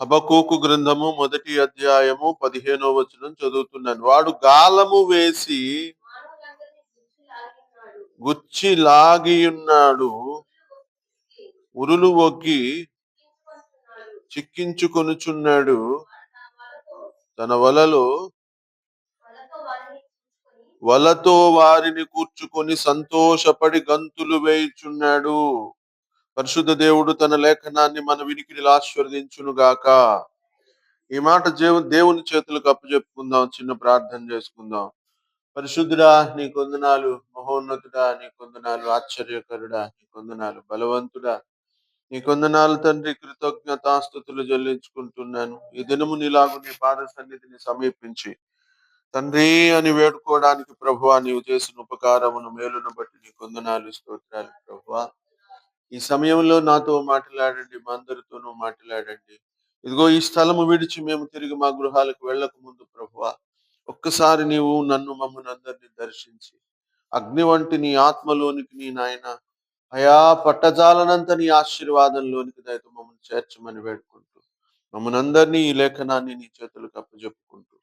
హబకూకు గ్రంథము మొదటి అధ్యాయము పదిహేనో వచనం చదువుతున్నాను. వాడు గాలము వేసి గుచ్చి లాగియున్నాడు ఉరులు ఒగ్గి చిక్కించుకొనుచున్నాడు. తన వలలో వలతో వారిని వలతో వారిని కూర్చుకొని సంతోషపడి గంతులు వేయుచున్నాడు. పరిశుద్ధ దేవుడు తన లేఖనాన్ని మన వినికిడిలో ఆశీర్వదించును గాక ఈ మాట దేవు దేవుని చేతులకు అప్పచెప్పుకుందాం చిన్న ప్రార్థన చేసుకుందాం. పరిశుద్ధుడా నీ కొందనాలు మహోన్నతుడా నీ కొందనాలు ఆశ్చర్యకరుడా నీ కొందనాలు బలవంతుడా. నీ కొందనాలు తండ్రి కృతజ్ఞతాస్థుతులు చెల్లించుకుంటున్నాను. ఈ దినము నీలాగు నీ పాద సన్నిధిని సమీపించి తండ్రి అని వేడుకోవడానికి ప్రభువా నీవు చేసిన ఉపకారమును మేలును బట్టి నీ కొందనాలు స్తోత్రాలు ప్రభువా. ఈ సమయంలో నాతో మాట్లాడండి మా అందరితోనూ మాట్లాడండి. ఇదిగో ఈ స్థలము విడిచి మేము తిరిగి మా గృహాలకు వెళ్ళక ముందు ప్రభువా ఒక్కసారి నీవు నన్ను మమ్మల్ని అందరినీ దర్శించి అగ్ని వంటి నీ ఆత్మలోనికి నీ నాయన అయా పట్టజాలనంత నీ ఆశీర్వాదంలోనికి దయతో మమ్మల్ని చేర్చమని వేడుకుంటూ మమ్మల్ని అందరినీ ఈ లేఖనాన్ని నీ చేతులకు అప్పచెప్పుకుంటూ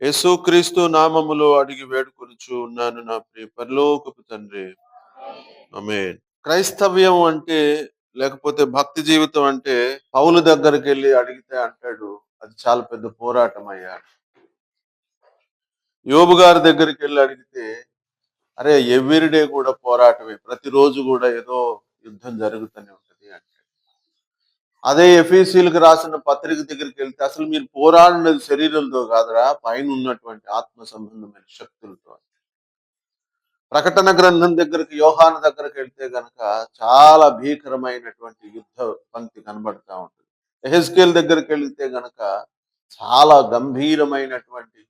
యేసుక్రీస్తు నామములో అడిగి వేడుకొనుచు ఉన్నాను నా ప్రియ పరలోకపు తండ్రి. అమేన్ క్రైస్తవ్యం అంటే లేకపోతే భక్తి జీవితం అంటే పౌలు దగ్గరికి వెళ్ళి అడిగితే అంటాడు అది చాలా పెద్ద పోరాటం అయ్యాడు యోబు గారి దగ్గరికి వెళ్ళి అడిగితే అరే ఎవ్రీడే కూడా పోరాటమే ప్రతిరోజు కూడా ఏదో యుద్ధం జరుగుతూనే ఉంటది. అంటాడు. అదే ఎఫీసీలకు రాసిన పత్రిక దగ్గరికి వెళ్తే అసలు మీరు పోరాడినది శరీరంతో కాదురా పైన ఉన్నటువంటి ఆత్మ సంబంధమైన శక్తులతో. ప్రకటన గ్రంథం దగ్గరికి యోహాను దగ్గరికి వెళ్తే గనక చాలా భీకరమైనటువంటి యుద్ధ పంక్తి కనబడతా ఉంటుంది. ఎహెస్కేల్ దగ్గరికి వెళ్తే గనక చాలా గంభీరమైనటువంటి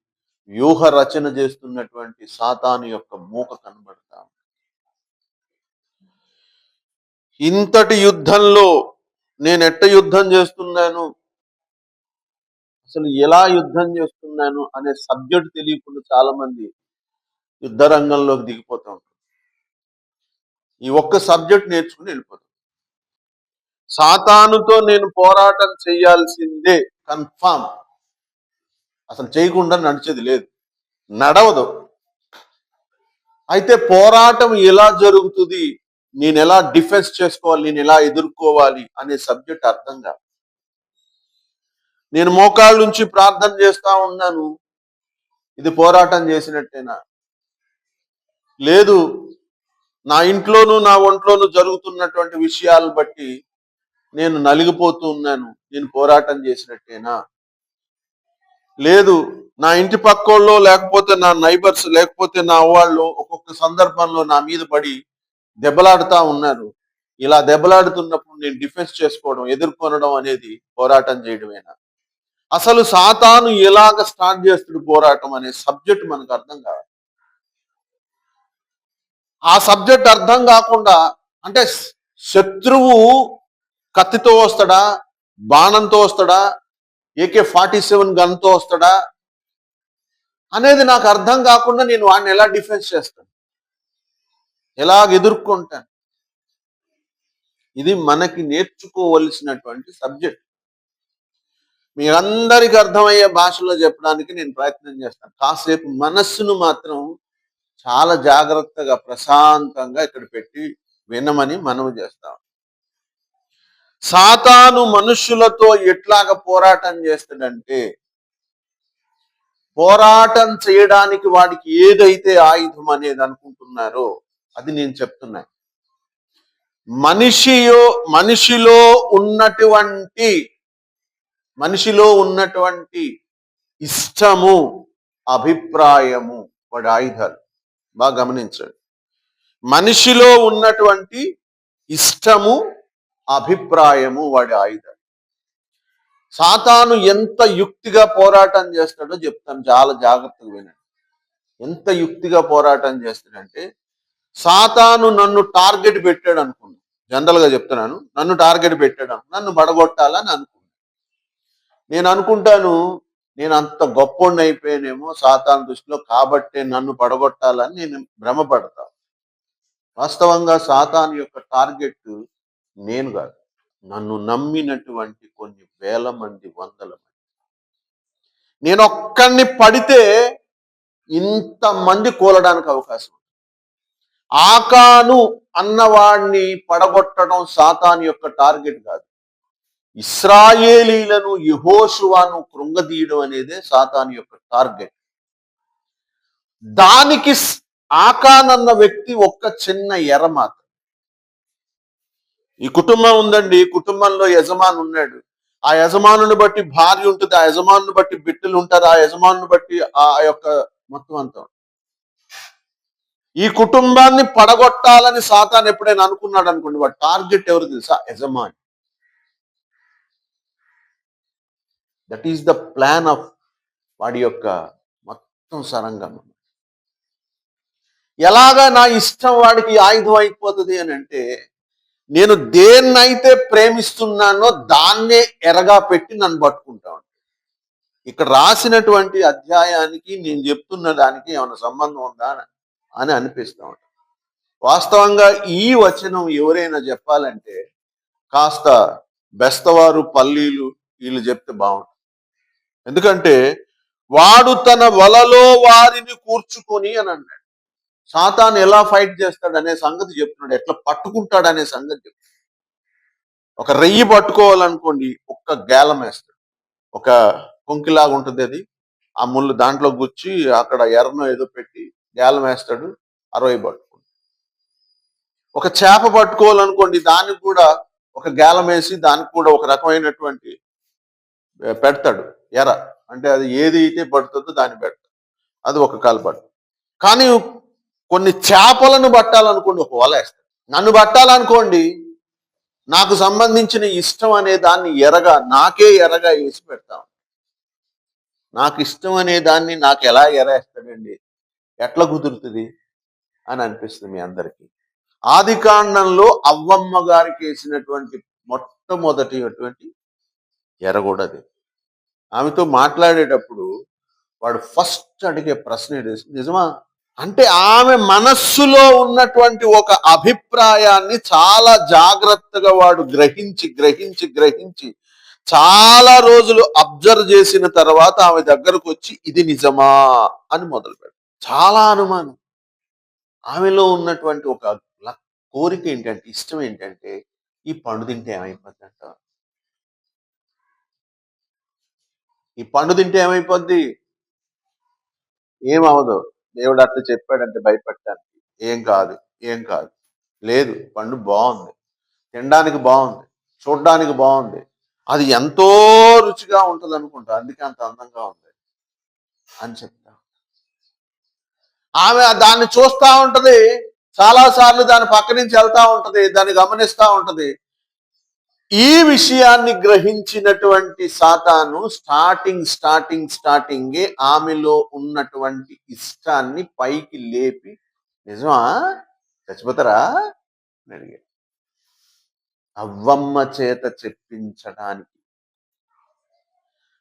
వ్యూహ రచన చేస్తున్నటువంటి సాతాను యొక్క మూక కనబడతా ఉంటుంది ఇంతటి యుద్ధంలో నేను ఎట్ట యుద్ధం చేస్తున్నాను? అసలు ఎలా యుద్ధం చేస్తున్నాను? అనే సబ్జెక్ట్ తెలియకుండా చాలా మంది యుద్ధ రంగంలోకి దిగిపోతూ ఉంటుంది ఈ ఒక్క సబ్జెక్ట్ నేర్చుకుని వెళ్ళిపోతుంది సాతానుతో నేను పోరాటం చేయాల్సిందే కన్ఫామ్. అసలు చేయకుండా నడిచేది లేదు. నడవదు. అయితే పోరాటం ఎలా జరుగుతుంది? నేను ఎలా డిఫెన్స్ చేసుకోవాలి? నేను ఎలా ఎదుర్కోవాలి? అనే సబ్జెక్ట్ అర్థం కాదు. నేను మోకాళ్ళ నుంచి ప్రార్థన చేస్తా ఉన్నాను. ఇది పోరాటం చేసినట్టేనా? లేదు. నా ఇంట్లోనూ నా ఒంట్లోనూ జరుగుతున్నటువంటి విషయాలు బట్టి నేను నలిగిపోతూ ఉన్నాను. నేను పోరాటం చేసినట్టేనా? లేదు. నా ఇంటి పక్కోళ్ళు లేకపోతే నా నైబర్స్ లేకపోతే నా వాళ్ళు ఒక్కొక్క సందర్భంలో నా మీద పడి దెబ్బలాడుతా ఉన్నారు. ఇలా దెబ్బలాడుతున్నప్పుడు నేను డిఫెన్స్ చేసుకోవడం ఎదుర్కొనడం అనేది పోరాటం చేయడమేనా? అసలు సాతాను ఎలాగ స్టార్ట్ చేస్తుడు పోరాటం అనే సబ్జెక్ట్ మనకు అర్థం కాదు. ఆ సబ్జెక్ట్ అర్థం కాకుండా అంటే శత్రువు కత్తితో వస్తాడా? బాణంతో వస్తాడా? ఏకే ఫార్టీ సెవెన్ గన్తో వస్తాడా? అనేది నాకు అర్థం కాకుండా నేను వాడిని ఎలా డిఫెన్స్ చేస్తాను? ఎలాగ ఎదుర్కొంటాను? ఇది మనకి నేర్చుకోవలసినటువంటి సబ్జెక్ట్. మీరందరికీ అర్థమయ్యే భాషలో చెప్పడానికి నేను ప్రయత్నం చేస్తాను. కాసేపు మనస్సును మాత్రం చాలా జాగ్రత్తగా ప్రశాంతంగా ఇక్కడ పెట్టి వినమని మనము చేస్తాం. సాతాను మనుషులతో ఎట్లాగ పోరాటం చేస్తాడంటే పోరాటం చేయడానికి వాడికి ఏదైతే ఆయుధం అనేది అనుకుంటున్నారో అది నేను చెప్తున్నా. మనిషియో మనిషిలో ఉన్నటువంటి మనిషిలో ఉన్నటువంటి ఇష్టము అభిప్రాయము వాడి ఆయుధాలు. బాగా గమనించండి. మనిషిలో ఉన్నటువంటి ఇష్టము అభిప్రాయము వాడి ఆయుధాలు సాతాను ఎంత యుక్తిగా పోరాటం చేస్తాడో చెప్తాను. చాలా జాగ్రత్తగా వినండి. ఎంత యుక్తిగా పోరాటం చేస్తాడంటే సాతాను నన్ను టార్గెట్ పెట్టాడు అనుకున్నాను జనరల్గా చెప్తున్నాను. నన్ను టార్గెట్ పెట్టాడు నన్ను బడగొట్టాలని అనుకున్నాను నేను అనుకుంటాను నేను అంత గొప్పోడిని అయిపోయానేమో సాతాను దృష్టిలో కాబట్టే నన్ను పడగొట్టాలని నేను భ్రమపడతా. వాస్తవంగా సాతాను యొక్క టార్గెట్ నేను కాదు. నన్ను నమ్మినటువంటి కొన్ని వేల మంది వందల మంది. నేను ఒక్కడిని పడితే ఇంతమంది కూలడానికి అవకాశం ఉంది. ఆకాను అన్నవాడిని పడగొట్టడం సాతాన్ యొక్క టార్గెట్ కాదు. ఇస్రాయేలీలను యహోషువాను కృంగదీయడం అనేదే సాతాన్ యొక్క టార్గెట్. దానికి ఆకానన్న వ్యక్తి ఒక్క చిన్న ఎర మాత్రం. ఈ కుటుంబం ఉందండి ఈ కుటుంబంలో యజమాని ఉన్నాడు. ఆ యజమానుని బట్టి భార్య ఉంటుంది ఆ యజమానుని బట్టి బిడ్డలు ఉంటారు ఆ యజమానుని బట్టి ఆ యొక్క మొత్తం అంతా ఈ కుటుంబాన్ని పడగొట్టాలని సాతాన్ ఎప్పుడైనా అనుకున్నాడు అనుకోండి వాడు టార్గెట్ ఎవరు తెలుసా? యజమాని. That is the plan of వాడి యొక్క మొత్తం సరంగం. ఎలాగా నా ఇష్టం వాడికి ఆయుధం అయిపోతుంది అని అంటే నేను దేన్నైతే ప్రేమిస్తున్నానో దాన్నే ఎరగా పెట్టి నన్ను పట్టుకుంటా ఇక్కడ రాసినటువంటి అధ్యాయానికి నేను చెప్తున్న దానికి ఏమైనా సంబంధం ఉందా అని- అనిపిస్తూ ఉంటాను వాస్తవంగా ఈ వచనం ఎవరైనా చెప్పాలంటే కాస్త బెస్తవారు పల్లీలు వీళ్ళు చెప్తే బాగుంటుంది. ఎందుకంటే వాడు తన వలలో వారిని కూర్చుకొని అని అన్నాడు. సాతాను ఎలా ఫైట్ చేస్తాడు అనే సంగతి చెప్తున్నాడు. ఎట్లా పట్టుకుంటాడు అనే సంగతి చెప్తున్నాడు. ఒక రెయ్యి పట్టుకోవాలనుకోండి ఒక్క గేలం వేస్తాడు. ఒక కొంకిలాగా ఉంటుంది అది. ఆ ముళ్ళు దాంట్లో గుచ్చి అక్కడ ఎర్రను ఏదో పెట్టి గేలం వేస్తాడు అరవై పట్టుకుంటాడు. ఒక చేప పట్టుకోవాలనుకోండి దానికి కూడా ఒక గేలం వేసి దానికి కూడా ఒక రకమైనటువంటి పెడతాడు. ఎర అంటే అది ఏది అయితే పడుతుందో దాన్ని పెడతాడు అది ఒక కాలు పట్టు కానీ కొన్ని చేపలను పట్టాలనుకోండి ఒక వల వేస్తాడు నన్ను పట్టాలనుకోండి నాకు సంబంధించిన ఇష్టం అనే దాన్ని ఎరగా నాకే ఎరగా వేసి పెడతాం. నాకు ఇష్టం అనే దాన్ని నాకు ఎలా ఎరేస్తాడండి? ఎట్లా కుదురుతుంది? అని అనిపిస్తుంది మీ అందరికీ. ఆది కాండంలో అవ్వమ్మ గారికి వేసినటువంటి మొట్టమొదటి ఎర కూడా అది. ఆమెతో మాట్లాడేటప్పుడు వాడు ఫస్ట్ అడిగే ప్రశ్న ఏంటి నిజమా? అంటే ఆమె మనస్సులో ఉన్నటువంటి ఒక అభిప్రాయాన్ని చాలా జాగ్రత్తగా వాడు గ్రహించి గ్రహించి గ్రహించి చాలా రోజులు అబ్జర్వ్ చేసిన తర్వాత ఆమె దగ్గరకు వచ్చి ఇది నిజమా అని మొదలుపెడు. చాలా అనుమానం. ఆమెలో ఉన్నటువంటి ఒక కోరిక ఏంటంటే ఇష్టం ఏంటంటే ఈ పండు తింటే ఏమైపోద్దంట ఈ పండు తింటే ఏమైపోద్ది? ఏమవదు దేవుడు అట్లా చెప్పాడంటే భయపెట్టడానికి ఏం కాదు ఏం కాదు. లేదు పండు బాగుంది. తినడానికి బాగుంది. చూడడానికి బాగుంది. అది ఎంతో రుచిగా ఉంటుంది అనుకుంటా అందుకే అంత అందంగా ఉంది అని చెప్తా. ఆమె దాన్ని చూస్తూ ఉంటుంది. చాలా సార్లు దాని పక్క నుంచి వెళ్తా ఉంటుంది. దాన్ని గమనిస్తూ ఉంటుంది. ఈ విషయాన్ని గ్రహించినటువంటి సాతాను స్టార్టింగ్ స్టార్టింగ్ స్టార్టింగే ఆమెలో ఉన్నటువంటి ఇష్టాన్ని పైకి లేపి నిజమా? చచ్చిపోతారా? అడిగాడు. అవ్వమ్మ చేత చెప్పించడానికి.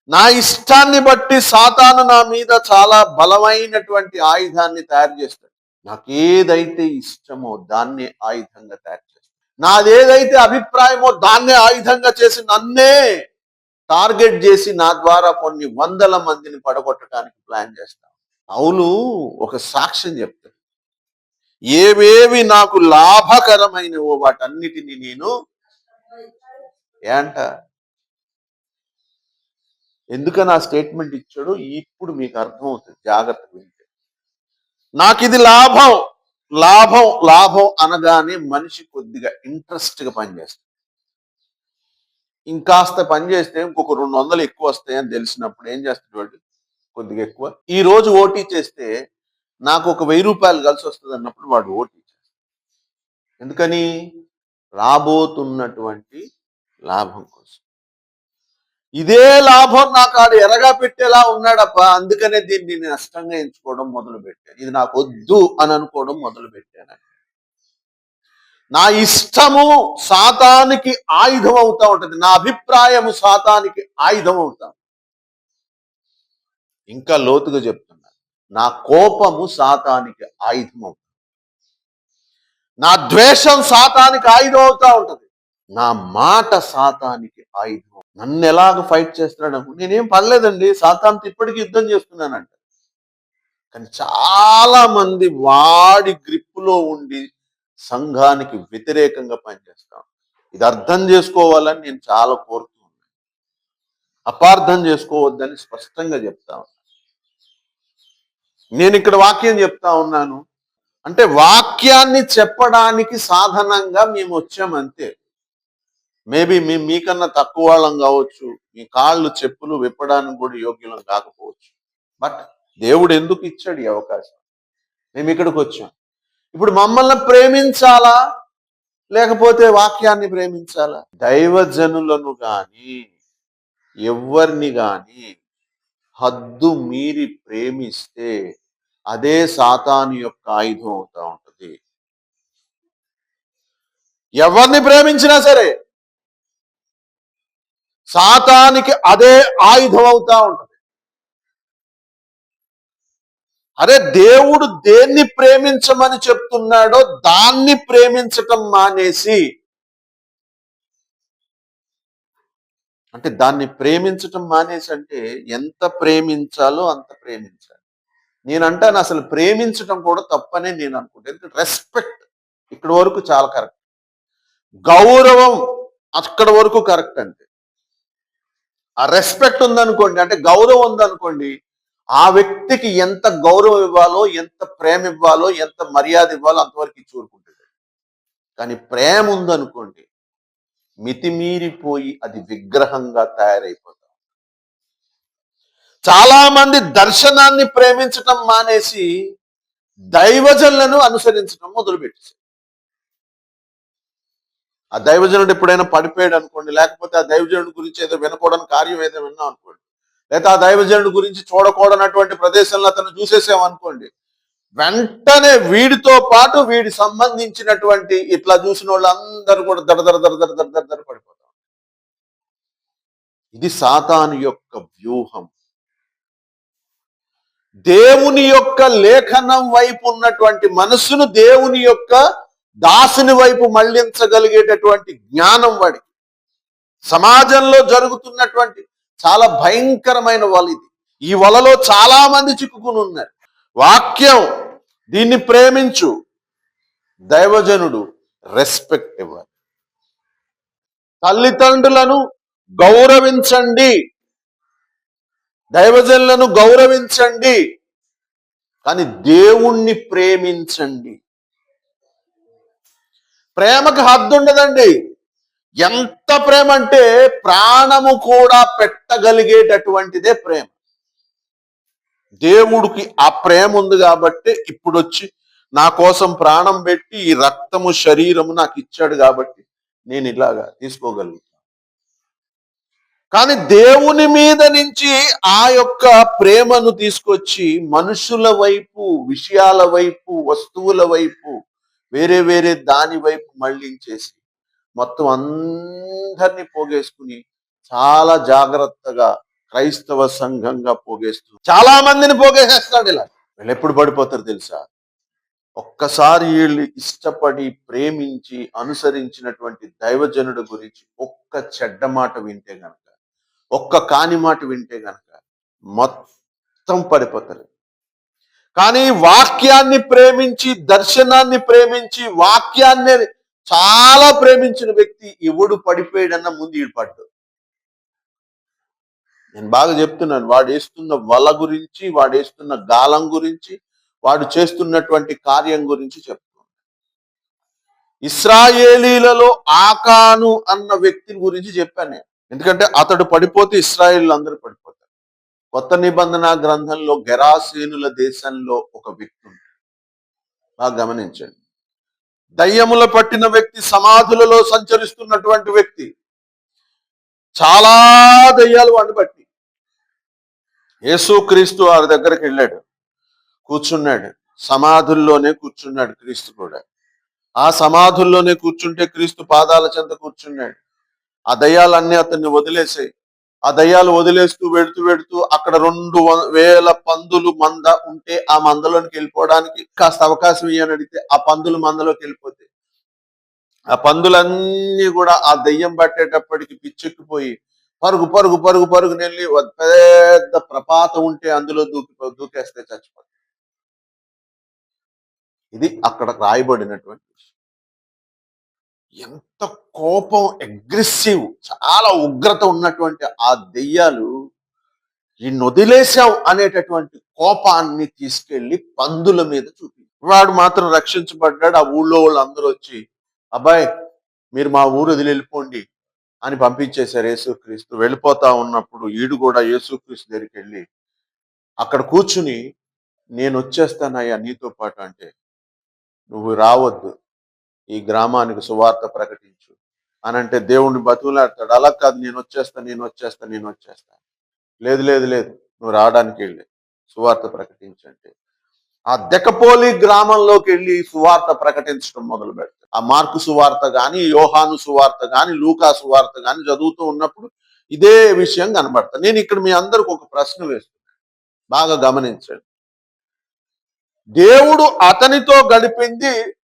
నా ఇష్టాన్ని బట్టి సాతాను నా మీద చాలా బలమైనటువంటి ఆయుధాన్ని తయారు చేస్తాడు. నాకు ఏదైతే ఇష్టమో దాన్ని ఆయుధంగా తయారు నాదేదైతే అభిప్రాయమో దాన్నే ఆయుధంగా చేసి నన్నే టార్గెట్ చేసి నా ద్వారా కొన్ని వందల మందిని పడగొట్టడానికి ప్లాన్ చేస్తాను అవును ఒక సాక్ష్యం చెప్తాడు. ఏవేవి నాకు లాభకరమైనవో వాటన్నిటిని నేను ఏంట ఎందుకని ఆ స్టేట్మెంట్ ఇచ్చాడో ఇప్పుడు మీకు అర్థమవుతుంది. జాగ్రత్త వింటే. నాకు ఇది లాభం. లాభం లాభం అనగానే మనిషి కొద్దిగా ఇంట్రెస్ట్గా పనిచేస్తుంది పనిచేస్తాడు ఇంకాస్త పని చేస్తే ఇంకొక రెండు వందలు ఎక్కువ వస్తాయని తెలిసినప్పుడు ఏం చేస్తాడు వాడు? కొద్దిగా ఎక్కువ. ఈ రోజు ఓటీ చేస్తే నాకు ఒక వెయ్యి రూపాయలు కలిసి వస్తుంది అన్నప్పుడు వాడు ఓటీ చేస్తాడు. ఎందుకని? రాబోతున్నటువంటి లాభం కోసం. ఇదే లాభం నాకు ఆడు ఎరగా పెట్టేలా ఉన్నాడప్ప అందుకనే దీన్ని నేను నష్టంగా ఎంచుకోవడం మొదలు పెట్టాను ఇది నాకు వద్దు అని అనుకోవడం మొదలు పెట్టాను నా ఇష్టము సాతానికి ఆయుధం అవుతా ఉంటది. నా అభిప్రాయము సాతానికి ఆయుధం అవుతా ఇంకా లోతుగా చెప్తున్నా. నా కోపము సాతానికి ఆయుధం అవుతుంది నా ద్వేషం సాతానికి ఆయుధం అవుతా ఉంటది. నా మాట సాతానికి ఆయుధం. నన్ను ఎలాగ ఫైట్ చేస్తున్నాడు నేనేం పడలేదండి సాతాన్తో ఇప్పటికీ యుద్ధం చేస్తున్నానంట. కానీ చాలా మంది వాడి గ్రిప్పులో ఉండి సంఘానికి వ్యతిరేకంగా పనిచేస్తాం. ఇది అర్థం చేసుకోవాలని నేను చాలా కోరుతూ ఉన్నాను. అపార్థం చేసుకోవద్దని స్పష్టంగా చెప్తా ఉన్నాను నేను ఇక్కడ వాక్యం చెప్తా ఉన్నాను. అంటే వాక్యాన్ని చెప్పడానికి సాధనంగా మేము వచ్చామంతే. మేబీ మీ మీకన్నా తక్కువ వాళ్ళం కావచ్చు. మీ కాళ్ళు చెప్పులు విప్పడానికి కూడా యోగ్యులం కాకపోవచ్చు. బట్ దేవుడు ఎందుకు ఇచ్చాడు ఈ అవకాశం? మేము ఇక్కడికి వచ్చాం. ఇప్పుడు మమ్మల్ని ప్రేమించాలా? లేకపోతే వాక్యాన్ని ప్రేమించాలా? దైవజనులను గాని ఎవరిని గాని హద్దు మీరి ప్రేమిస్తే అదే సాతాను యొక్క ఆయుధం అవుతా ఉంటుంది. ఎవరిని ప్రేమించినా సరే సాతానికి అదే ఆయుధం అవుతా ఉంటుంది. అరే దేవుడు దేన్ని ప్రేమించమని చెప్తున్నాడో దాన్ని ప్రేమించటం మానేసి అంటే దాన్ని ప్రేమించటం మానేసి అంటే ఎంత ప్రేమించాలో అంత ప్రేమించాలి. నేనంటాను అసలు ప్రేమించటం కూడా తప్పనే నేను అనుకుంటాను రెస్పెక్ట్ ఇక్కడ వరకు చాలా కరెక్ట్. గౌరవం అక్కడ వరకు కరెక్ట్ అంటే. ఆ రెస్పెక్ట్ ఉందనుకోండి అంటే గౌరవం ఉందనుకోండి ఆ వ్యక్తికి ఎంత గౌరవం ఇవ్వాలో ఎంత ప్రేమ ఇవ్వాలో ఎంత మర్యాద ఇవ్వాలో అంతవరకు ఇచ్చి కానీ ప్రేమ ఉందనుకోండి మితిమీరిపోయి అది విగ్రహంగా తయారైపోతాం. చాలా మంది దర్శనాన్ని ప్రేమించటం మానేసి దైవజన్లను అనుసరించడం మొదలుపెట్టేశారు. ఆ దైవజనుడు ఎప్పుడైనా పడిపోయాడు అనుకోండి లేకపోతే ఆ దైవజనుడి గురించి ఏదో వినకూడని కార్యం ఏదో విన్నాం అనుకోండి లేదా ఆ దైవజనుడి గురించి చూడకూడనటువంటి ప్రదేశంలో అతను చూసేసాం అనుకోండి వెంటనే వీడితో పాటు వీడి సంబంధించినటువంటి ఇట్లా చూసిన వాళ్ళందరూ కూడా దడ దడ దడ దడ దడ దడ పడిపోతాం ఇది సాతాను యొక్క వ్యూహం. దేవుని యొక్క లేఖనం వైపు ఉన్నటువంటి మనసును దేవుని యొక్క దాసుని వైపు మళ్ళించగలిగేటటువంటి జ్ఞానం వాడికి సమాజంలో జరుగుతున్నటువంటి చాలా భయంకరమైన వల ఇది. ఈ వలలో చాలా మంది చిక్కుకుని ఉన్నారు. వాక్యం దీన్ని ప్రేమించు. దైవజనుడు రెస్పెక్ట్ ఇవ్వాలి. తల్లిదండ్రులను గౌరవించండి. దైవజనులను గౌరవించండి. కానీ దేవుణ్ణి ప్రేమించండి. ప్రేమకు హద్దు ఉండదండి ఎంత ప్రేమ అంటే ప్రాణము కూడా పెట్టగలిగేటటువంటిదే ప్రేమ. దేవుడికి ఆ ప్రేమ ఉంది కాబట్టి ఇప్పుడు వచ్చి నా కోసం ప్రాణం పెట్టి ఈ రక్తము శరీరము నాకు ఇచ్చాడు కాబట్టి నేను ఇలాగా తీసుకోగలుగుతాను. కానీ దేవుని మీద నుంచి ఆ యొక్క ప్రేమను తీసుకొచ్చి మనుషుల వైపు విషయాల వైపు వస్తువుల వైపు వేరే వేరే దాని వైపు మళ్ళించేసి మొత్తం అందరినీ పోగేసుకుని చాలా జాగ్రత్తగా క్రైస్తవ సంఘంగా పోగేస్తూ చాలా మందిని పోగేసేస్తాడు ఇలా. వీళ్ళు ఎప్పుడు పడిపోతారు తెలుసా? ఒక్కసారి వీళ్ళు ఇష్టపడి ప్రేమించి అనుసరించినటువంటి దైవజనుడు గురించి ఒక్క చెడ్డ మాట వింటే గనక ఒక్క కాని మాట వింటే గనక మొత్తం పడిపోతారు. కానీ వాక్యాన్ని ప్రేమించి దర్శనాన్ని ప్రేమించి వాక్యాన్ని చాలా ప్రేమించిన వ్యక్తి ఎవడు పడిపోయాడన్న ముందు ఈడుపడ్డు నేను బాగా చెప్తున్నాను వాడు వేస్తున్న వల గురించి వాడు వేస్తున్న గాలం గురించి వాడు చేస్తున్నటువంటి కార్యం గురించి చెప్తున్నాను ఇస్రాయేలీలలో ఆకాను అన్న వ్యక్తిని గురించి చెప్పాను నేను. ఎందుకంటే అతడు పడిపోతే ఇస్రాయేల్ అందరూ పడిపోతారు. కొత్త నిబంధన గ్రంథంలో గెరాసేనుల దేశంలో ఒక వ్యక్తి ఉంది బాగా గమనించండి. దయ్యముల పట్టిన వ్యక్తి సమాధులలో సంచరిస్తున్నటువంటి వ్యక్తి చాలా దయ్యాలు వాడిని బట్టి యేసుక్రీస్తు వారి దగ్గరికి వెళ్ళాడు. కూర్చున్నాడు. సమాధుల్లోనే కూర్చున్నాడు క్రీస్తు కూడా. ఆ సమాధుల్లోనే కూర్చుంటే క్రీస్తు పాదాల చెంత కూర్చున్నాడు. ఆ దయ్యాలన్నీ అతన్ని వదిలేసాయి. ఆ దయ్యాలు వదిలేస్తూ వెడుతూ వెడుతూ అక్కడ రెండు వేల పందులు మంద ఉంటే ఆ మందలోనికి వెళ్ళిపోవడానికి కాస్త అవకాశం ఇవ్వని అడిగితే ఆ పందులు మందలోకి వెళ్ళిపోతాయి. ఆ పందులన్నీ కూడా ఆ దయ్యం పట్టేటప్పటికి పిచ్చెక్కిపోయి పరుగు పరుగు పరుగు పరుగు నెల్లి పెద్ద ప్రపాతం ఉంటే అందులో దూకి దూకేస్తే చచ్చిపోతాయి. ఇది అక్కడ రాయబడినటువంటి విషయం. ఎంత కోపం అగ్రెసివ్ చాలా ఉగ్రత ఉన్నటువంటి ఆ దెయ్యాలు ఈ వదిలేసాం అనేటటువంటి కోపాన్ని తీసుకెళ్ళి పందుల మీద చూపి వాడు మాత్రం రక్షించబడ్డాడు. ఆ ఊళ్ళో వాళ్ళందరూ వచ్చి అబ్బాయి మీరు మా ఊరు వదిలి వెళ్ళిపోండి అని పంపించేశారు యేసుక్రీస్తు. వెళ్ళిపోతా ఉన్నప్పుడు ఈడు కూడా యేసుక్రీస్తు దగ్గరికి వెళ్ళి అక్కడ కూర్చుని నేను వచ్చేస్తానయ్యా నీతో పాటు అంటే నువ్వు రావద్దు ఈ గ్రామానికి సువార్త ప్రకటించు. అని అంటే దేవుణ్ణి బతుకులాడతాడు అలా కాదు నేను వచ్చేస్తా నేను వచ్చేస్తా నేను వచ్చేస్తా. లేదు లేదు లేదు నువ్వు రావడానికి వెళ్ళి. సువార్త ప్రకటించంటే ఆ దెకపోలి గ్రామంలోకి వెళ్ళి సువార్త ప్రకటించడం మొదలు పెడతాడు. ఆ మార్కు సువార్త కానీ యోహాను సువార్త కానీ లూకా సువార్త కానీ చదువుతూ ఉన్నప్పుడు ఇదే విషయం కనబడతా నేను ఇక్కడ మీ అందరికి ఒక ప్రశ్న వేస్తున్నాను. బాగా గమనించండి. దేవుడు అతనితో గడిపింది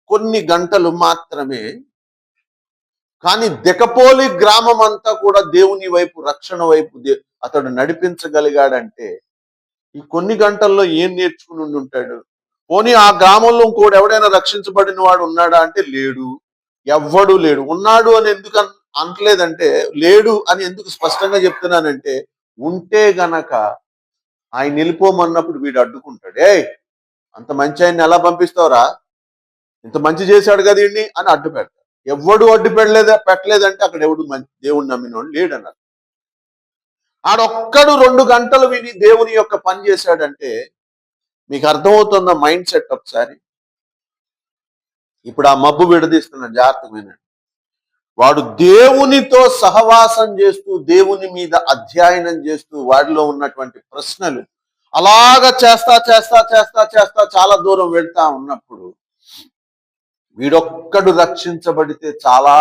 కొన్ని గంటలు మాత్రమే. కానీ దెకపోలి గ్రామం అంతా కూడా దేవుని వైపు రక్షణ వైపు దే- అతడు నడిపించగలిగాడంటే ఈ కొన్ని గంటల్లో ఏం నేర్చుకుని ఉంటాడు పోనీ ఆ గ్రామంలో ఇంకోడు ఎవడైనా రక్షించబడిన వాడు ఉన్నాడా అంటే లేడు. ఎవ్వడు లేడు. ఉన్నాడు అని ఎందుకు అన్- అనట్లేదంటే లేడు అని ఎందుకు స్పష్టంగా చెప్తున్నానంటే ఉంటే గనక ఆయన వెళ్ళిపోమన్నప్పుడు వీడు అడ్డుకుంటాడు. ఏ అంత మంచి ఆయన్ని ఎలా పంపిస్తావురా? ఇంత మంచి చేశాడు కదా ఈయన్ని అని అడ్డు పెడతాడు. ఎవడు అడ్డు పెట్టలేదా పెట్టలేదంటే అక్కడ ఎవడు మంచి దేవుడు నమ్మినోడు లేడన్నారు. ఆడొక్కడు రెండు గంటలు విని దేవుని యొక్క పని చేశాడంటే మీకు అర్థమవుతున్న మైండ్ సెట్ ఒకసారి. ఇప్పుడు ఆ మబ్బు విడదీస్తున్న జాగ్రత్తగా వినండి. వాడు దేవునితో సహవాసం చేస్తూ దేవుని మీద అధ్యయనం చేస్తూ వాడిలో ఉన్నటువంటి ప్రశ్నలు అలాగ చేస్తా చేస్తా చేస్తా చేస్తా చాలా దూరం వెళ్తా ఉన్నప్పుడు వీడొక్కడు రక్షించబడితే చాలా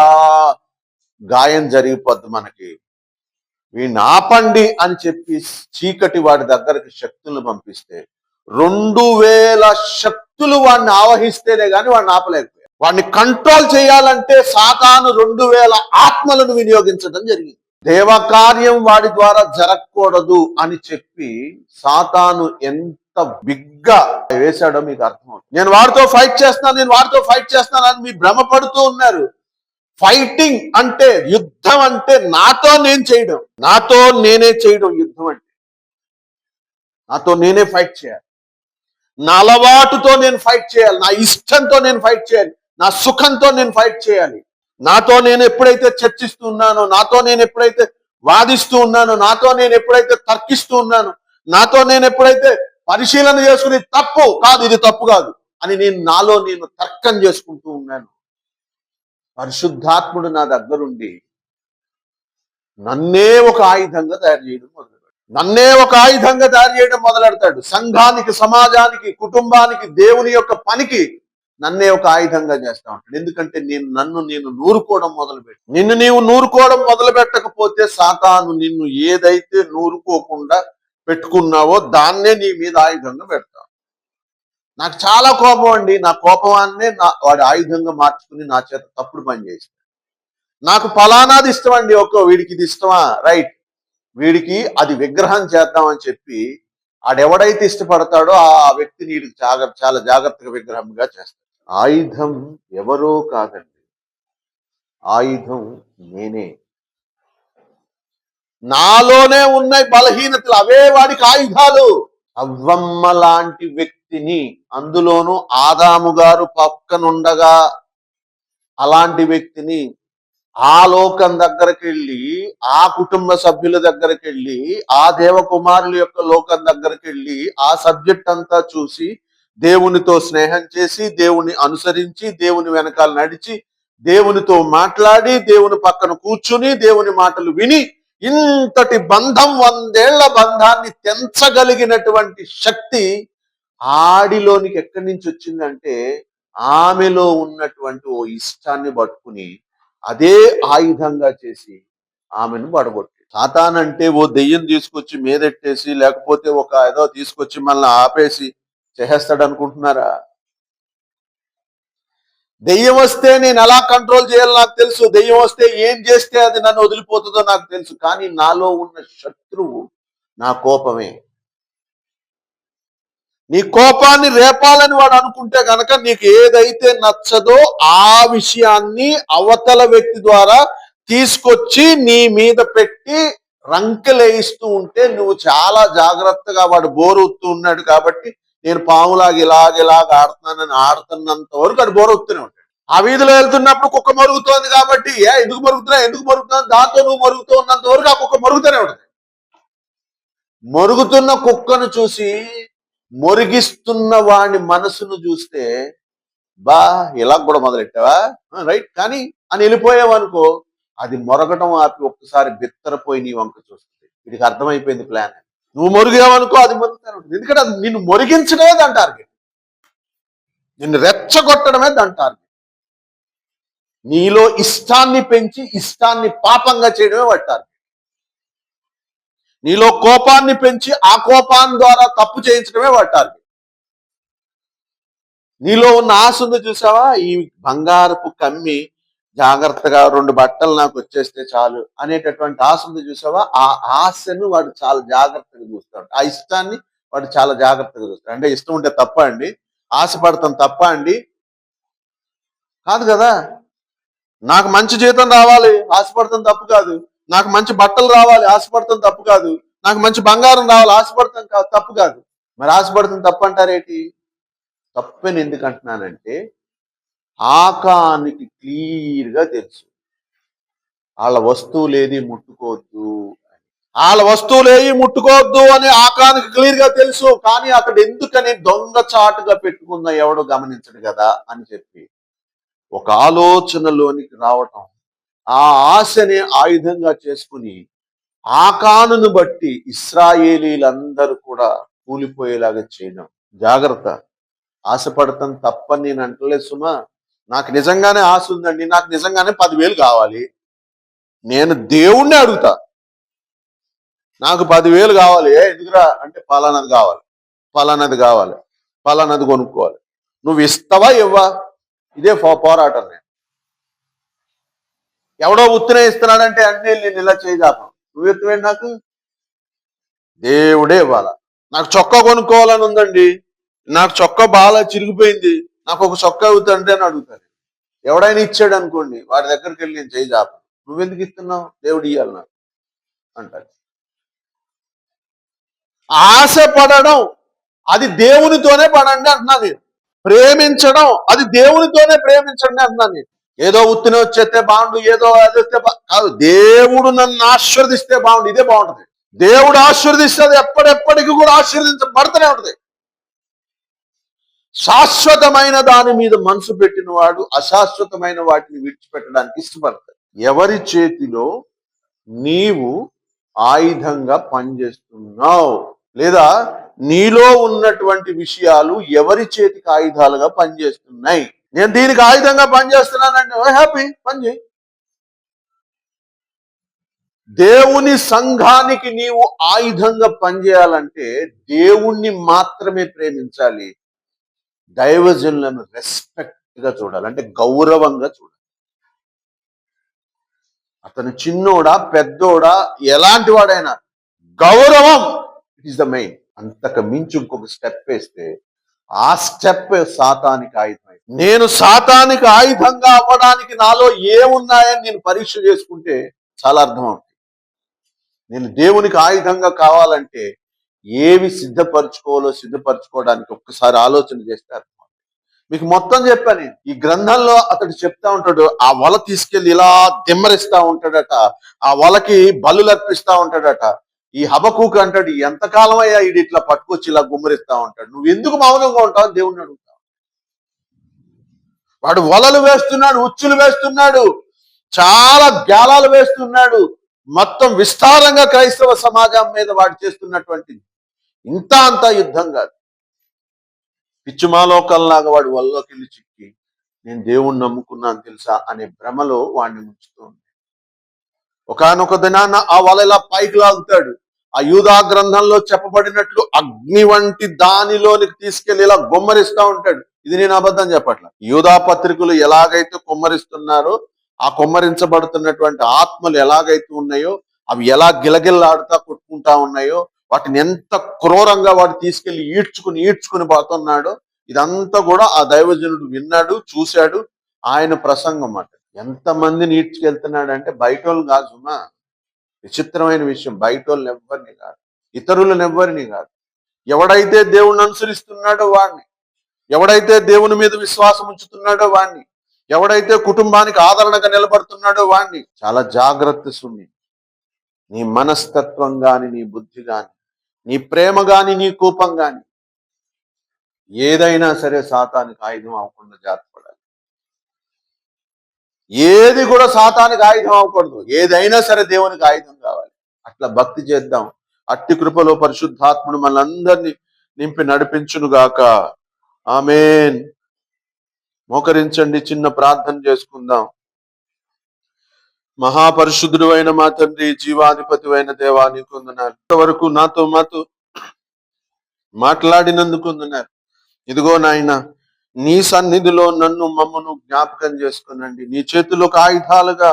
గాయం జరిగిపోద్ది మనకి. వీడిని ఆపండి అని చెప్పి చీకటి వాడి దగ్గరికి శక్తులను పంపిస్తే రెండు వేల శక్తులు వాడిని ఆవహిస్తేనే కానీ వాడిని ఆపలేకపోయారు వాడిని కంట్రోల్ చేయాలంటే సాతాను రెండు వేల ఆత్మలను వినియోగించడం జరిగింది. దేవకార్యం వాడి ద్వారా జరగకూడదు అని చెప్పి సాతాను ఎంత బిగ్గా వేశాడో మీకు అర్థమవుతుంది. నేను వాడితో ఫైట్ చేస్తున్నాను నేను వాడితో ఫైట్ చేస్తున్నాను అని మీ భ్రమపడుతూ ఉన్నారు. ఫైటింగ్ అంటే యుద్ధం అంటే నాతో నేను చేయడం. నాతో నేనే చేయడం యుద్ధం అంటే. నాతో నేనే ఫైట్ చేయాలి. నా అలవాటుతో నేను ఫైట్ చేయాలి. నా ఇష్టంతో నేను ఫైట్ చేయాలి. నా సుఖంతో నేను ఫైట్ చేయాలి. నాతో నేను ఎప్పుడైతే చర్చిస్తూ ఉన్నానో నాతో నేను ఎప్పుడైతే వాదిస్తూ ఉన్నానో నాతో నేను ఎప్పుడైతే తర్కిస్తూ ఉన్నానో నాతో నేను ఎప్పుడైతే పరిశీలన చేసుకుని తప్పు కాదు ఇది తప్పు కాదు అని నేను నాలో నేను తర్కం చేసుకుంటూ ఉన్నాను. పరిశుద్ధాత్ముడు నా దగ్గరుండి నన్నే ఒక ఆయుధంగా తయారు చేయడం మొదలు నన్నే ఒక ఆయుధంగా తయారు చేయడం మొదలెడతాడు. సంఘానికి సమాజానికి కుటుంబానికి దేవుని యొక్క పనికి నన్నే ఒక ఆయుధంగా చేస్తా ఉంటాడు. ఎందుకంటే నేను నన్ను నేను నూరుకోవడం మొదలుపెట్టి నిన్ను నీవు నూరుకోవడం మొదలు పెట్టకపోతే సాతాను నిన్ను ఏదైతే నూరుకోకుండా పెట్టుకున్నావో దాన్నే నీ మీద ఆయుధంగా పెడతావు నాకు చాలా కోపం అండి. నా కోపమాన్నే నా వాడి ఆయుధంగా మార్చుకుని నా చేత తప్పుడు పని చేస్తాడు నాకు ఫలానాది ఇష్టం అండి ఒక్కో వీడికి ఇది ఇష్టమా? రైట్. వీడికి అది విగ్రహం చేద్దామని చెప్పి ఆడెవడైతే ఇష్టపడతాడో ఆ వ్యక్తిని వీడికి జాగ్రత్త చాలా జాగ్రత్తగా విగ్రహంగా చేస్తాడు. ఆయుధం ఎవరో కాదండి. ఆయుధం నేనే. నాలోనే ఉన్నాయి బలహీనతలు అవే వాడికి ఆయుధాలు. అవ్వమ్మ లాంటి వ్యక్తిని అందులోనూ ఆదాము గారు పక్కనుండగా అలాంటి వ్యక్తిని ఆ లోకం దగ్గరికి వెళ్ళి ఆ కుటుంబ సభ్యుల దగ్గరికి వెళ్ళి ఆ దేవకుమారుల యొక్క లోకం దగ్గరికి వెళ్ళి ఆ సబ్జెక్ట్ అంతా చూసి దేవునితో స్నేహం చేసి దేవుని అనుసరించి దేవుని వెనకాల నడిచి దేవునితో మాట్లాడి దేవుని పక్కన కూర్చుని దేవుని మాటలు విని ఇంతటి బంధం వందేళ్ళ బంధాన్ని తెంచగలిగినటువంటి శక్తి ఆడిలోనికి ఎక్కడి నుంచి వచ్చిందంటే ఆమెలో ఉన్నటువంటి ఓ ఇష్టాన్ని పట్టుకుని అదే ఆయుధంగా చేసి ఆమెను పడగొట్టి సాతానంటే ఓ దెయ్యం తీసుకొచ్చి మీదెట్టేసి లేకపోతే ఒక ఏదో తీసుకొచ్చి మనల్ని ఆపేసి చేసేస్తాడు అనుకుంటున్నారా దెయ్యం వస్తే నేను ఎలా కంట్రోల్ చేయాలో నాకు తెలుసు. దెయ్యం వస్తే ఏం చేస్తే అది నన్ను వదిలిపోతుందో నాకు తెలుసు. కానీ నాలో ఉన్న శత్రువు నా కోపమే. నీ కోపాన్ని రేపాలని వాడు అనుకుంటే కనుక నీకు ఏదైతే నచ్చదో ఆ విషయాన్ని అవతల వ్యక్తి ద్వారా తీసుకొచ్చి నీ మీద పెట్టి రంకెలేయిస్తూ ఉంటే నువ్వు చాలా జాగ్రత్తగా వాడు బోరవుతూ ఉన్నాడు కాబట్టి నేను పాములాగా ఇలాగ ఇలాగ ఆడుతున్నానని ఆడుతున్నంత వరకు అది బోరవుతూనే ఉంటాడు ఆ వీధిలో వెళ్తున్నప్పుడు కుక్క మరుగుతోంది కాబట్టి ఏ ఎందుకు మరుగుతున్నా ఎందుకు మరుగుతున్నా దాంతో నువ్వు మరుగుతూ ఉన్నంత వరకు ఆ కుక్క మరుగుతూనే ఉంటుంది. మరుగుతున్న కుక్కను చూసి మొరిగిస్తున్న వాడి మనసును చూస్తే బా ఇలా కూడా మొదలెట్టావా? రైట్ కానీ అని వెళ్ళిపోయావనుకో అది మొరగటం ఆపి ఒక్కసారి బిత్తరపోయి నీ వంక చూస్తుంది. వీడికి అర్థమైపోయింది ప్లాన్. నువ్వు మొరిగావనుకో అది మొరుగుతాను ఎందుకంటే అది నిన్ను మొరిగించడమే దాని టార్గెట్. నిన్ను రెచ్చగొట్టడమే దాని టార్గెట్. నీలో ఇష్టాన్ని పెంచి ఇష్టాన్ని పాపంగా చేయడమే వాడి నీలో కోపాన్ని పెంచి ఆ కోపాన్ని ద్వారా తప్పు చేయించడమే వాడి నీలో ఉన్న ఆశ ఉంది చూసావా? ఈ బంగారపు కమ్మి జాగ్రత్తగా రెండు బట్టలు నాకు వచ్చేస్తే చాలు అనేటటువంటి ఆశ ఉంది చూసావా? ఆ ఆశను వాడు చాలా జాగ్రత్తగా చూస్తాడు. ఆ ఇష్టాన్ని వాడు చాలా జాగ్రత్తగా చూస్తాడు. అంటే ఇష్టం ఉంటే తప్ప అండి. ఆశపడతాం తప్ప అండి. కాదు కదా? నాకు మంచి జీతం రావాలి ఆశపడతాం తప్పు కాదు. నాకు మంచి బట్టలు రావాలి ఆశపడతాం తప్పు కాదు. నాకు మంచి బంగారం రావాలి ఆశపడతాం కాదు తప్పు కాదు. మరి ఆశపడతాం తప్పు అంటారేటి? తప్పని ఎందుకు అంటున్నానంటే ఆకానికి క్లియర్గా తెలుసు. వాళ్ళ వస్తువులేది ముట్టుకోవద్దు వాళ్ళ వస్తువులేవి ముట్టుకోవద్దు అని ఆకానికి క్లియర్గా తెలుసు. కానీ అక్కడ ఎందుకని దొంగ చాటుగా పెట్టుకుందా ఎవడో గమనించడు కదా అని చెప్పి ఒక ఆలోచనలోనికి రావటం ఆ ఆశని ఆయుధంగా చేసుకుని ఆకానును బట్టి ఇస్రాయేలీలందరూ కూడా కూలిపోయేలాగా చేయడం. జాగ్రత్త. ఆశపడతాం తప్పని నేను అంటలేదు సుమా. నాకు నిజంగానే ఆశ ఉందండి. నాకు నిజంగానే పదివేలు కావాలి. నేను దేవుణ్ణి అడుగుతా. నాకు పదివేలు కావాలి. ఏ ఎందుకురా? అంటే పలానది కావాలి. పలానది కావాలి. పలానది కొనుక్కోవాలి. నువ్వు ఇస్తావా ఇవ్వా? ఇదే పో- పోరాటం నేను. ఎవడో ఉత్తనే ఇస్తున్నాడంటే అన్ని నేను ఇలా చేయజాపం నువ్వు ఎత్తువేంటి నాకు? దేవుడే ఇవ్వాల. నాకు చొక్కా కొనుక్కోవాలని ఉందండి. నాకు చొక్కా బాగా చిరిగిపోయింది. నాకు ఒక చొక్కా అవుతుంటే అని అడుగుతాను ఎవడైనా ఇచ్చాడు అనుకోండి వాడి దగ్గరికి వెళ్ళి నేను చేయి జాపను నువ్వెందుకు ఇస్తున్నావు? దేవుడు ఇయ్యాలి నాకు. అంటాడు. ఆశపడడం అది దేవునితోనే పడండి అంటున్నా నేను. ప్రేమించడం అది దేవునితోనే ప్రేమించండి అంటున్నా నేను. ఏదో ఉత్తిని వచ్చేస్తే బాగుండు ఏదో అది వస్తే కాదు దేవుడు నన్ను ఆశీర్వదిస్తే బాగుండు ఇదే బాగుంటది. దేవుడు ఆశీర్వదిస్తే అది ఎప్పటిెప్పటికి కూడా ఆశీర్వదించబడుతూనే ఉంటది. శాశ్వతమైన దాని మీద మనసు పెట్టిన వాడు అశాశ్వతమైన వాటిని విడిచిపెట్టడానికి ఇష్టపడతాడు. ఎవరి చేతిలో నీవు ఆయుధంగా పనిచేస్తున్నావు? లేదా నీలో ఉన్నటువంటి విషయాలు ఎవరి చేతికి ఆయుధాలుగా పనిచేస్తున్నాయి? నేను దీనికి ఆయుధంగా పనిచేస్తున్నానంటే హ్యాపీ పని చేయి. దేవుని సంఘానికి నీవు ఆయుధంగా పనిచేయాలంటే దేవుణ్ణి మాత్రమే ప్రేమించాలి. దైవజనులను రెస్పెక్ట్గా చూడాలి అంటే గౌరవంగా చూడాలి. అతను చిన్నోడా పెద్దోడా ఎలాంటి వాడైనా గౌరవం ఇట్ ఈస్ ద మెయిన్ అంతకు మించి ఇంకొక స్టెప్ వేస్తే ఆ స్టెప్ సాతానికి ఆయుధం నేను సాతానికి ఆయుధంగా అవ్వడానికి నాలో ఏమున్నాయని నేను పరీక్ష చేసుకుంటే చాలా అర్థం అవుతుంది నేను దేవునికి ఆయుధంగా కావాలంటే ఏవి సిద్ధపరచుకోవాలో సిద్ధపరచుకోవడానికి ఒక్కసారి ఆలోచన చేస్తే అర్థమవుతుంది. మీకు మొత్తం చెప్పాను నేను. ఈ గ్రంథంలో అతడు చెప్తా ఉంటాడు ఆ వల తీసుకెళ్ళి ఇలా దిమ్మరిస్తా ఉంటాడట ఆ వలకి బలులు అర్పిస్తా ఉంటాడట. ఈ హబకూక్ అంటాడు ఎంతకాలం అయ్యా ఇది ఇట్లా పట్టుకొచ్చి ఇలా గుమ్మరిస్తా ఉంటాడు? నువ్వు ఎందుకు మౌనంగా ఉంటావు అని దేవుణ్ణి అడుగుతావు వాడు వలలు వేస్తున్నాడు ఉచ్చులు వేస్తున్నాడు చాలా గ్యాలాలు వేస్తున్నాడు. మొత్తం విస్తారంగా క్రైస్తవ సమాజం మీద వాడు చేస్తున్నటువంటి ఇంత అంత యుద్ధం కాదు. పిచ్చుమాలోకంలాగా వాడు వల్లోకి వెళ్ళి చిక్కి నేను దేవుణ్ణి నమ్ముకున్నాను తెలుసా? అనే భ్రమలో వాడిని ఉంచుతుంది ఒకనొక దినాన ఆ వల ఇలా పైకి లాగుతాడు? ఆ యూదా గ్రంథంలో చెప్పబడినట్లు అగ్ని వంటి దానిలోనికి తీసుకెళ్ళి ఇలా గుమ్మరిస్తా ఉంటాడు. ఇది నేను అబద్ధం చెప్పట్ల. యూదా పత్రికలు ఎలాగైతే కుమ్మరిస్తున్నారో ఆ కుమ్మరించబడుతున్నటువంటి ఆత్మలు ఎలాగైతే ఉన్నాయో అవి ఎలా గిలగిల్లాడుతా కొట్టుకుంటా ఉన్నాయో వాటిని ఎంత క్రూరంగా వాడు తీసుకెళ్ళి ఈడ్చుకుని ఈడ్చుకుని పోతున్నాడో ఇదంతా కూడా ఆ దైవజనుడు విన్నాడు చూశాడు. ఆయన ప్రసంగం అన్నమాట ఎంత మందిని ఈడ్చుకెళ్తున్నాడు అంటే బయట వాళ్ళు కాదు సుమా. విచిత్రమైన విషయం. బయట వాళ్ళని ఎవ్వరిని కాదు. ఇతరులను ఎవ్వరిని కాదు. ఎవడైతే దేవుణ్ణి అనుసరిస్తున్నాడో వాడిని ఎవడైతే దేవుని మీద విశ్వాసం ఉంచుతున్నాడో వాడిని ఎవడైతే కుటుంబానికి ఆదరణగా నిలబడుతున్నాడో వాడిని చాలా జాగ్రత్త సుమి. నీ మనస్తత్వం గాని నీ బుద్ధి గాని నీ ప్రేమ గాని నీ కోపం గాని ఏదైనా సరే సాతానికి ఆయుధం అవ్వకుండా జాతపడ ఏది కూడా సాతానికి ఆయుధం అవ్వకూడదు. ఏదైనా సరే దేవునికి ఆయుధం కావాలి. అట్లా భక్తి చేద్దాం. అట్టి కృపలో పరిశుద్ధాత్ముడు మనందరినీ నింపి నడిపించును గాక. ఆమెన్. మోకరించండి చిన్న ప్రార్థన చేసుకుందాం. మహాపరిశుద్ధుడు అయిన మా తండ్రి జీవాధిపతి అయిన దేవానికి వందనాలు. ఇంతవరకు నాతో మాతో మాట్లాడినందుకు ఇదిగో నాయన నీ సన్నిధిలో నన్ను మమ్మను జ్ఞాపకం చేసుకునండి. నీ చేతిలో ఆయుధాలుగా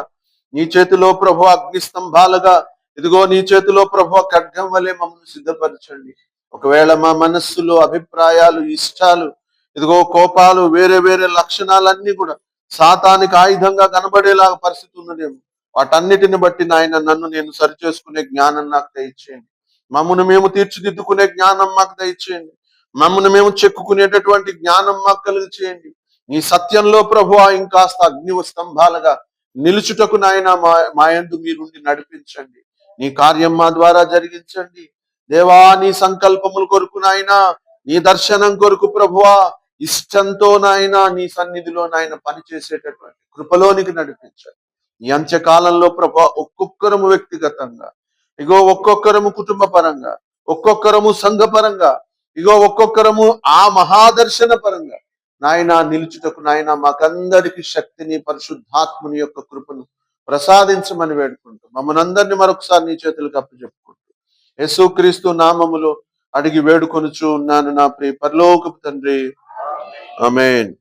నీ చేతిలో ప్రభు అగ్నిస్తంభాలుగా ఇదిగో నీ చేతిలో ప్రభు ఖడ్గం వలె మమ్మల్ని సిద్ధపరచండి. ఒకవేళ మా మనస్సులో అభిప్రాయాలు ఇష్టాలు ఇదిగో కోపాలు వేరే వేరే లక్షణాలన్నీ కూడా సాతానికి ఆయుధంగా కనబడేలాగా పరిస్థితి ఉన్నదేమో. వాటన్నిటిని బట్టి నాయన నన్ను నేను సరిచేసుకునే జ్ఞానం నాకు దయచేయండి. మమ్మను మేము తీర్చిదిద్దుకునే జ్ఞానం మాకు దయచేయండి. మమ్మల్ని మేము చెక్కుకునేటటువంటి జ్ఞానం మాకు కలుగు చేయండి నీ సత్యంలో ప్రభు ఇంకాస్త అగ్ని స్తంభాలుగా నిలుచుటకు నాయన మా మా యందు మీరుండి నడిపించండి. నీ కార్యం మా ద్వారా జరిగించండి. దేవా నీ సంకల్పముల కొరకు నాయన నీ దర్శనం కొరకు ప్రభువా ఇష్టంతో నాయన నీ సన్నిధిలో నాయన పనిచేసేటటువంటి కృపలోనికి నడిపించండి. ఈ అంత్యకాలంలో ప్రభా ఒక్కొక్కరము వ్యక్తిగతంగా ఇగో ఒక్కొక్కరము కుటుంబ పరంగా ఒక్కొక్కరము సంఘపరంగా ఇగో ఒక్కొక్కరము ఆ మహాదర్శన పరంగా. నాయన నిలుచుటకు నాయన మాకందరికి శక్తిని పరిశుద్ధాత్ముని యొక్క కృపను ప్రసాదించమని వేడుకుంటూ మమ్మల్ని అందరినీ మరొకసారి నీ చేతులకు అప్పచెప్పుకుంటూ యేసుక్రీస్తు నామములో అడిగి వేడుకొనుచు ఉన్నాను నా ప్రియ పరలోకపు తండ్రి. అమేన్